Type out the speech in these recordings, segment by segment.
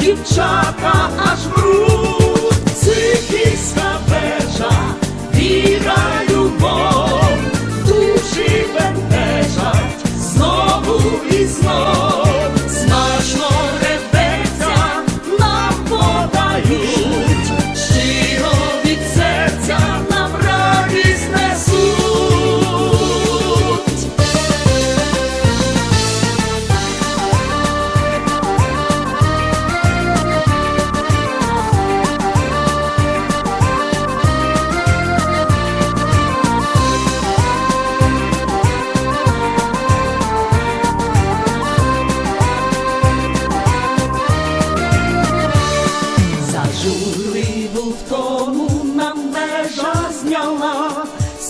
дівчата аж мруть.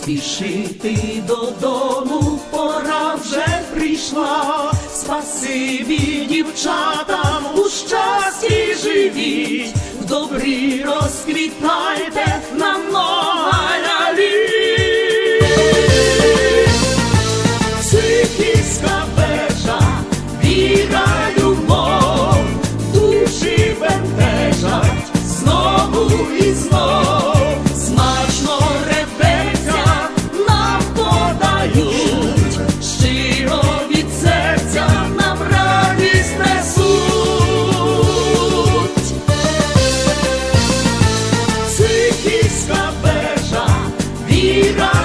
спішити додому, пора вже прийшла, спасибі дівчатам у щасті живіть, в добрі розквітайте нам. Віра